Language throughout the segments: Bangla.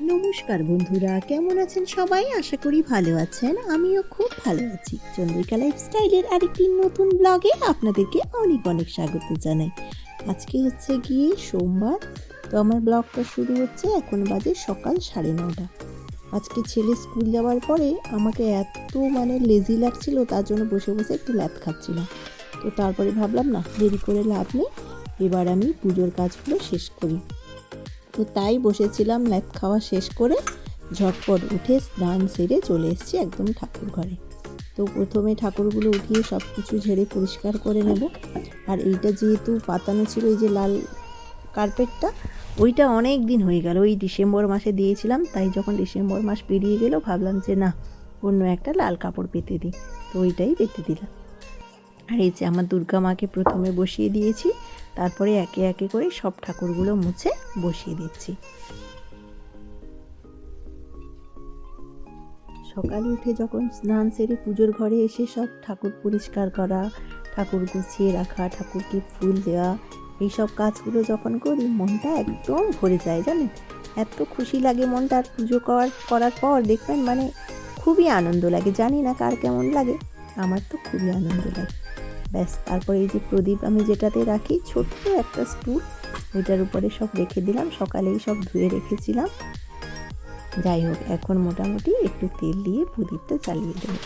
নমস্কার বন্ধুরা, কেমন আছেন সবাই? আশা করি ভালো আছেন, আমিও খুব ভালো আছি। চন্দ্রিকা লাইফস্টাইলের আরেকটি নতুন ব্লগে আপনাদেরকে অনেক অনেক স্বাগত জানাই। আজকে হচ্ছে গিয়ে সোমবার, তো আমার ব্লগটা শুরু হচ্ছে এখন বাজে সকাল সাড়ে নটা আজকে ছেলে স্কুল যাওয়ার পরে আমাকে এত মানে লেজি লাগছিল, তার জন্য বসে বসে একটু ল্যাদ খাচ্ছিলাম। তো তারপরে ভাবলাম, না, দেরি করে লাভ নেই, এবার আমি পুজোর কাজগুলো শেষ করি। তো তাই বসেছিলাম ল্যাদ খাওয়া শেষ করে ঝটপট উঠে স্নান সেরে চলে এসেছি একদম ঠাকুর ঘরে। তো প্রথমে ঠাকুরগুলো উঠিয়ে সব কিছু ঝেড়ে পরিষ্কার করে নেব। আর এইটা যেহেতু পাতানো ছিল এই যে লাল কার্পেটটা, ওইটা অনেক দিন হয়ে গেল। ওই ডিসেম্বর মাসে দিয়েছিলাম, তাই যখন ডিসেম্বর মাস পেরিয়ে গেল ভাবলাম যে না, অন্য একটা লাল কাপড় পেতে দিই। তো ওইটাই পেতে দিলাম। আর এই যে আমার দুর্গা মাকে প্রথমে বসিয়ে দিয়েছি। তারপরে একে একে করে সব ঠাকুরগুলো মুছে বসিয়ে দিচ্ছি। সকালে উঠে যখন স্নান সেরে পুজোর ঘরে এসে সব ঠাকুর পরিষ্কার করা, ঠাকুর গুছিয়ে রাখা, ঠাকুরকে ফুল দেওয়া, এইসব কাজগুলো যখন করি মনটা একদম ভরে যায় জানেন। এত খুশি লাগে মনটা আর পুজো করার করার পর দেখবেন মানে খুবই আনন্দ লাগে। জানি না কার কেমন লাগে, আমার তো খুবই আনন্দ লাগে। ব্যাস, তারপরে এই যে প্রদীপ আমি যেটাতে রাখি, ছোট্ট একটা স্টুল ওইটার উপরে সব রেখে দিলাম, সকালেই সব ধুয়ে রেখেছিলাম। যাই হোক, এখন মোটামুটি একটু তেল দিয়ে প্রদীপটা চালিয়ে দেবো।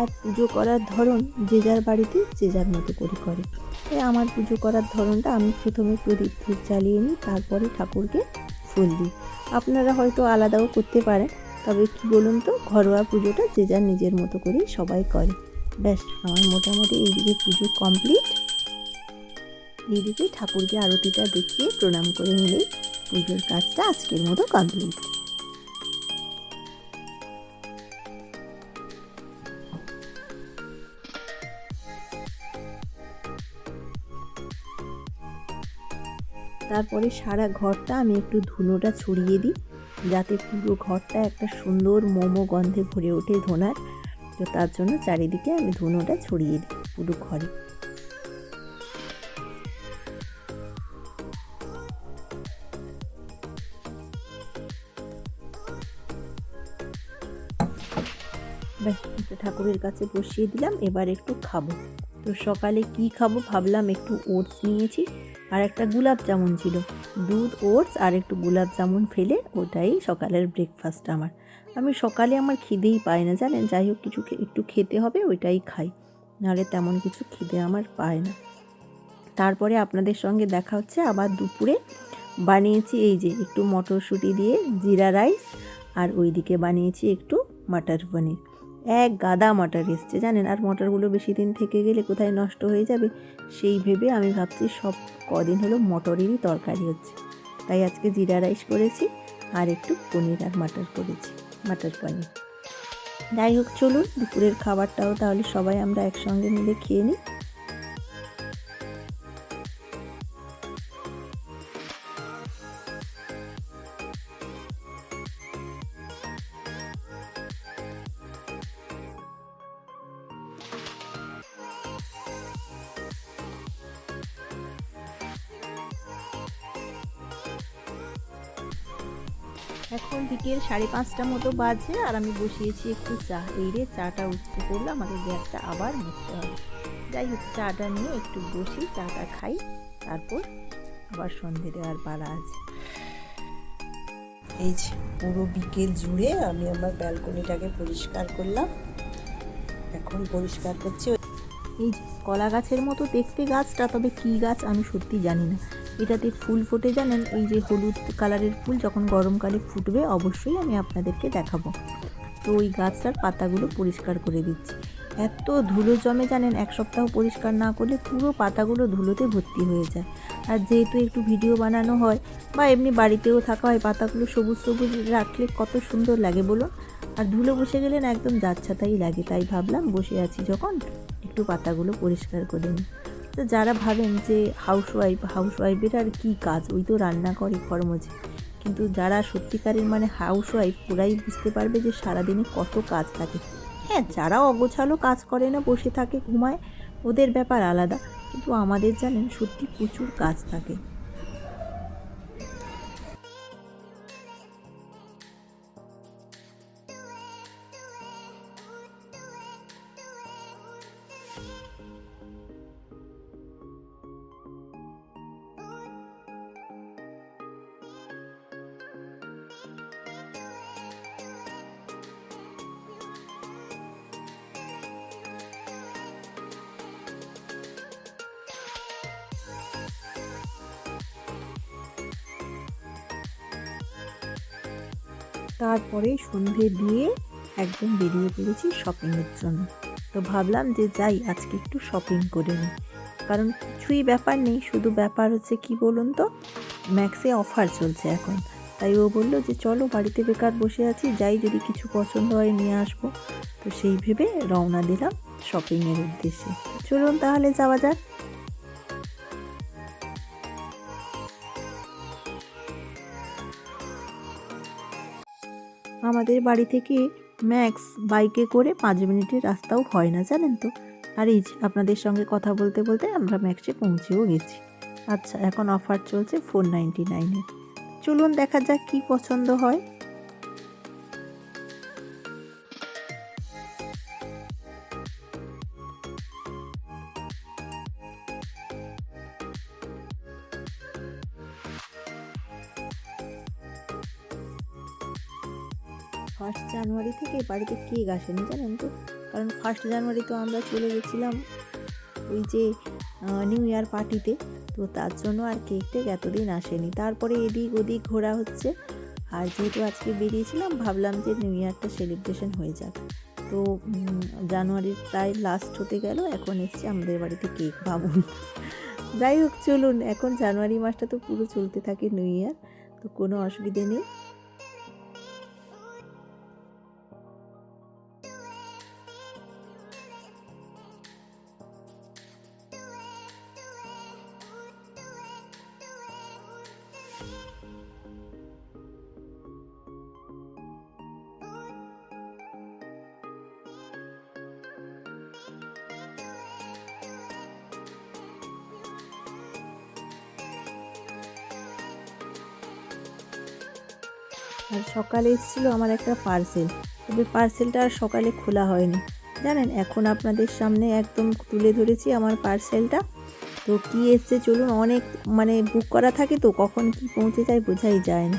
আর পুজো করার ধরন যে যার বাড়িতে, যে যার মতো করে করে। তাই আমার পুজো করার ধরনটা, আমি প্রথমে প্রদীপ জ্বালিয়ে নিই, তারপরে ঠাকুরকে ফুল দিই। আপনারা হয়তো আলাদাও করতে পারেন। তবে কি বলুন তো, ঘরোয়া পুজোটা যে যার নিজের মতো করেই সবাই করে। ব্যাস, আমার মোটামুটি এইদিকে পুজো কমপ্লিট এইদিকে ঠাকুরকে আরতিটা দেখিয়ে প্রণাম করে নিলেই পুজোর কাজটা আজকের মতো কমপ্লিট তারপরে সারা ঘরটা আমি একটু ধুনোটা ছড়িয়ে দিই। যাতে পুরো ঘরটা একটা সুন্দর মোমো গন্ধে ভরে ওঠে ধোনার। তো তার জন্য চারিদিকে আমি ধুনোটা ছড়িয়ে দিই পুরো ঘরে। ঠাকুরের কাছে বসিয়ে দিলাম, এবার একটু খাব। তো সকালে কি খাব ভাবলাম একটু ওটস নিয়েছি, আর একটা গোলাপ জামুন ছিল। দুধ, ওটস আর একটু গোলাপ জামুন ফেলে ওটাই সকালের ব্রেকফাস্ট আমার। আমি সকালে আমার খিদেই পাই না, জানেন? যাই হোক, কিছু একটু খেতে হবে, ওইটাই খাই। নাহলে তেমন কিছু খিদে আমার পায় না। তারপরে আপনাদের সঙ্গে দেখা হচ্ছে আবার দুপুরে। বানিয়েছি এই যে একটু মটরশুঁটি দিয়ে জিরা রাইস আর ওইদিকে বানিয়েছি একটু মাটার পনির। এক গাদা মটর এসছে, জানেন? আর মটরগুলো বেশি দিন থেকে গেলে কোথায় নষ্ট হয়ে যাবে? সেই ভেবে আমি ভাবছি সব কদিন হলো মটরেরই তরকারি হচ্ছে। তাই আজকে জিরা রাইস করেছি আর একটু পনির আর মাটার করেছি, মাটার পনির। যাই হোক, চলুন, দুপুরের খাবারটাও তাহলে সবাই আমরা একসঙ্গে মিলে খেয়ে নিই। এখন বিকেল সাড়ে পাঁচটা মতো বাজে আর আমি বসিয়েছি একটু চা। এই রে, চাটা উঠতে পড়ল আমাকে গ্যাসটা আবার মুছতে হবে। যাই হোক, চাটা নিয়ে একটু বসি, চাটা খাই, তারপর আবার সন্ধে দেওয়ার পালা আছে। এই যে, পুরো বিকেল জুড়ে আমি আমার ব্যালকনিটাকে পরিষ্কার করলাম। এখন পরিষ্কার করছি। এই কলা গাছের মতো দেখতে গাছটা, তবে কী গাছ আমি সত্যি জানি না। এটাতে ফুল ফোটে জানেন, এই যে হলুদ কালারের ফুল যখন গরমকালে ফুটবে, অবশ্যই আমি আপনাদেরকে দেখাবো। তো ওই গাছটার পাতাগুলো পরিষ্কার করে দিচ্ছি। এত ধুলো জমে জানেন, এক সপ্তাহ পরিষ্কার না করলে পুরো পাতাগুলো ধুলোতে ভর্তি হয়ে যায়। আর যেহেতু একটু ভিডিও বানানো হয় বা এমনি বাড়িতেও থাকা হয়, পাতাগুলো সবুজ সবুজ রাখলে কত সুন্দর লাগে বলুন? আর ধুলো বসে গেলে না একদম যাচ্ছাতাই লাগে। তাই ভাবলাম বসে আছি যখন, একটু পাতাগুলো পরিষ্কার করে নিই। তো যারা ভাবেন যে হাউস ওয়াইফ হাউস ওয়াইফের আর কী কাজ? ওই তো রান্না করে কর্মজে কিন্তু যারা সত্যিকারের মানে হাউসওয়াইফ ওরাই বুঝতে পারবে যে সারাদিনে কত কাজ থাকে। হ্যাঁ যারা অগোছালো কাজ করে না, বসে থাকে, ঘুমায়, ওদের ব্যাপার আলাদা। কিন্তু আমাদের জানেন সত্যি প্রচুর কাজ থাকে। তারপরে সন্ধে দিয়ে একদম বেরিয়ে পড়েছি শপিংয়ের জন্য। তো ভাবলাম যে যাই, আজকে একটু শপিং করে নিই। কারণ কিছুই ব্যাপার নেই, শুধু ব্যাপার হচ্ছে কি বলুন তো ম্যাক্সে অফার চলছে এখন। তাই ও বলল যে চলো বাড়িতে বেকার বসে আছি, যাই যদি কিছু পছন্দ হয় নিয়ে আসব। তো সেই ভেবে রওনা দিলাম শপিংয়ের উদ্দেশ্যে। চলুন তাহলে যাওয়া যাক। আমাদের বাড়ি থেকে ম্যাক্স বাইকে করে পাঁচ মিনিটের রাস্তাও হয় না, জানেন তো। আর এই যে আপনাদের সঙ্গে কথা বলতে বলতে আমরা ম্যাক্সে পৌঁছেও গেছি। আচ্ছা এখন অফার চলছে ফোর নাইনটি নাইনে চলুন দেখা যাক কী পছন্দ হয়। ফার্স্ট জানুয়ারি থেকে বাড়িতে কেক আসেনি জানেন তো? কারণ ফার্স্ট জানুয়ারি তো আমরা চলে গেছিলাম ওই যে নিউ ইয়ার পার্টিতে তো। তার জন্য আর কেক টেক এতদিন আসেনি। তারপরে এদিক ওদিক ঘোরা হচ্ছে। আর যেহেতু আজকে বেরিয়েছিলাম, ভাবলাম যে নিউ ইয়ারটা সেলিব্রেশন হয়ে যাক। তো জানুয়ারির প্রায় লাস্ট হতে গেল। এখন এসছে আমাদের বাড়িতে কেক ভাবুন। যাই হোক, চলুন। এখন জানুয়ারি মাসটা তো পুরো চলতে থাকে নিউ ইয়ার তো কোনো অসুবিধে নেই। আর সকালে এসেছিল আমার একটা পার্সেল তবে পার্সেলটা আর সকালে খোলা হয়নি। জানেন, এখন আপনাদের সামনে একদম তুলে ধরেছি আমার পার্সেলটা তো কি এসছে চলুন, অনেক মানে বুক করা থাকে তো, কখন কি পৌঁছে যায় বোঝাই যায় না।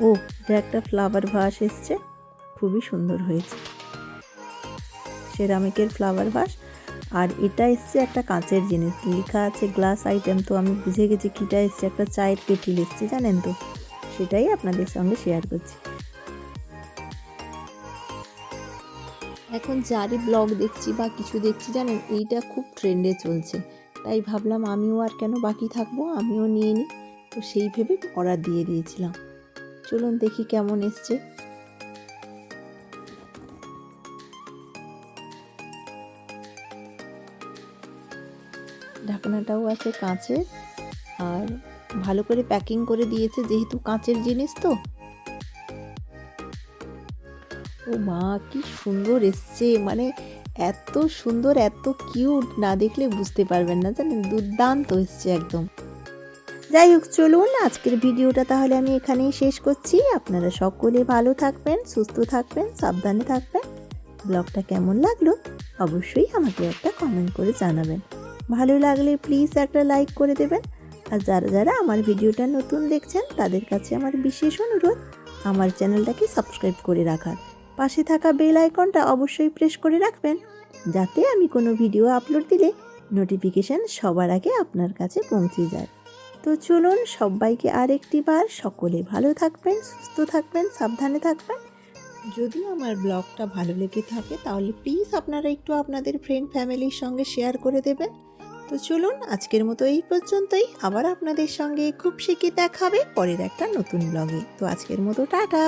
ও, এটা একটা ফ্লাওয়ার ভাস এসছে। খুবই সুন্দর হয়েছে। সেরামিকের ফ্লাওয়ার ভাস আর এটা এসছে একটা কাঁচের জিনিস। লেখা আছে গ্লাস আইটেম তো আমি বুঝে গেছি কিটা এসছে। একটা চায়ের কেটিল এসছে, জানেন তো? সেটাই আপনাদের সঙ্গে শেয়ার করছি। এখন যারই ব্লগ দেখছি বা কিছু দেখছি, জানেন, এইটা খুব ট্রেন্ডে চলছে। তাই ভাবলাম আমিও আর কেন বাকি থাকব, আমিও নিয়ে নিই। তো সেই ভেবে অর্ডার দিয়ে দিয়েছিলাম। চলুন দেখি কেমন এসছে। ঢাকনাটাও আছে কাঁচের, আর ভালো করে প্যাকিং করে দিয়েছে, যেহেতু কাঁচের জিনিস তো। ও মা, কি সুন্দর এসছে। মানে এত সুন্দর, এত কিউট না দেখলে বুঝতে পারবেন না, জানেন? দুর্দান্ত এসছে একদম। যাই হোক, চলুন আজকের ভিডিওটা তাহলে আমি এখানেই শেষ করছি। আপনারা সকলে ভালো থাকবেন, সুস্থ থাকবেন, সাবধানে থাকবেন। ব্লগটা কেমন লাগল অবশ্যই আমাকে একটা কমেন্ট করে জানাবেন। ভালো লাগলে প্লিজ একটা লাইক করে দেবেন। আর যারা যারা আমার ভিডিওটা নতুন দেখছেন, তাদের কাছে আমার বিশেষ অনুরোধ, আমার চ্যানেলটাকে সাবস্ক্রাইব করে রাখার। পাশে থাকা বেল আইকনটা অবশ্যই প্রেস করে রাখবেন, যাতে আমি কোনো ভিডিও আপলোড দিলে নোটিফিকেশান সবার আগে আপনার কাছে পৌঁছে যায়। তো চলুন, সবাইকে আরেকটি বার সকলে ভালো থাকবেন, সুস্থ থাকবেন, সাবধানে থাকবেন। যদি আমার ব্লগটা ভালো লেগে থাকে, তাহলে প্লিজ আপনারা একটু আপনাদের ফ্রেন্ড ফ্যামিলির সঙ্গে শেয়ার করে দেবেন। তো চলুন আজকের মতো এই পর্যন্তই। আবার আপনাদের সঙ্গে খুব শিখে দেখাবে পরের একটা নতুন ব্লগে তো আজকের মতো টাটা।